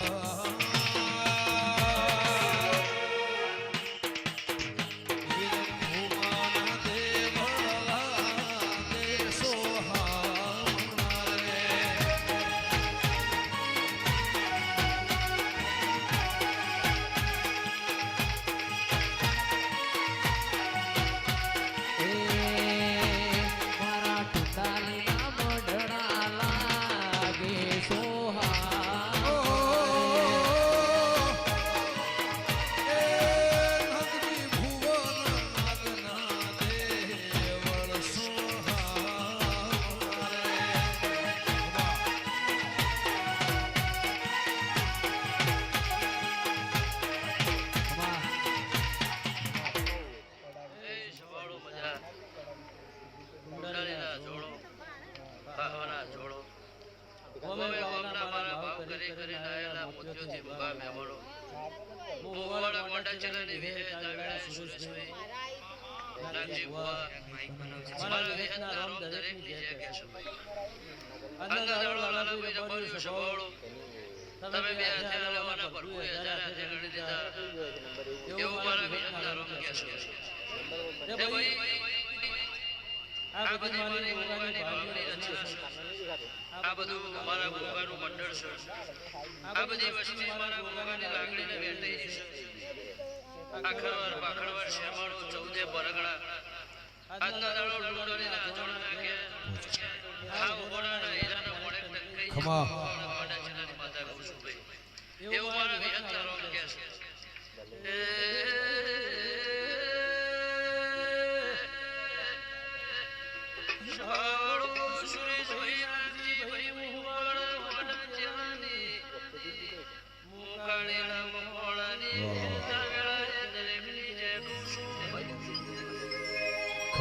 એ મોવાડા મોટા ચલાની મારા વિહેના રામ દરેકની ગોગાની ભાવની રચના છે આ બધું મારા ગોગાનું મંડળ છે આ બધી વસ્તી મારા ગોગાની લાગણીને વેઠી છે. આખરવાર પાખરવાર શેમાળો ચૌદે પરગડા. આજના દાડો ડુંડોની અજોડા નાખે આ ઉગોડાના હીરાના મોડે ટંકાઈ ખમા. માતા એવું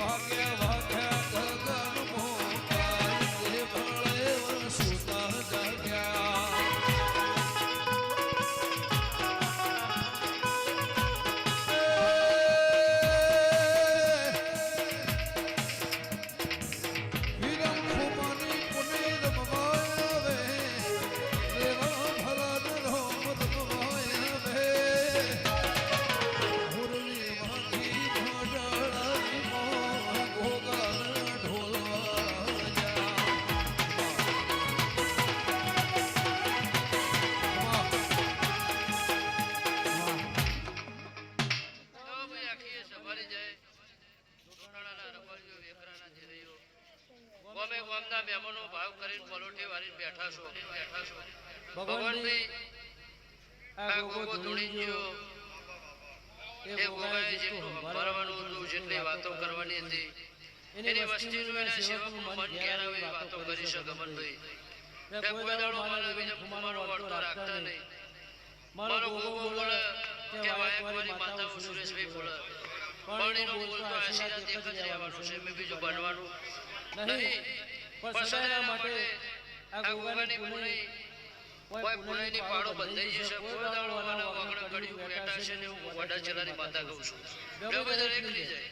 walk your walk. ભાઈ આખી એ સંભાળી જાય. ડોનાળાના રબારીઓ વેકરાના ધીરૈયો. ગોમે ગોમના મહેમાનો ભાવ કરીને પલોઠી વાળીને બેઠા છો. બેઠા છો ભગવાનભાઈ આ ગોગો ધૂણી ગયો. એ ગોગાએ જેટલું સંભાળવાનું હતું જેટલી વાતો કરવાની હતી. એની વસ્તીનું એના સેવકનું મન ઘેર વાતો કરી શકે ગમનભાઈ મેં કોઈ દાડો મારા બીજા ફુમાનો વળતો રાખતા નહીં. મારો ગોગો પરણીનો બોલતો આશીર્વાદ એક જ રહેવાનું છે મેં બીજું બનવાનું નહીં પણ સદાયના માટે આ ગોગાની પુનઈ કોઈ પુનઈની પાડો બંધાઈ જશે. કોઈ બેઠા છે ને હું વડા માતા કહું છું. બે બધા એક જાય.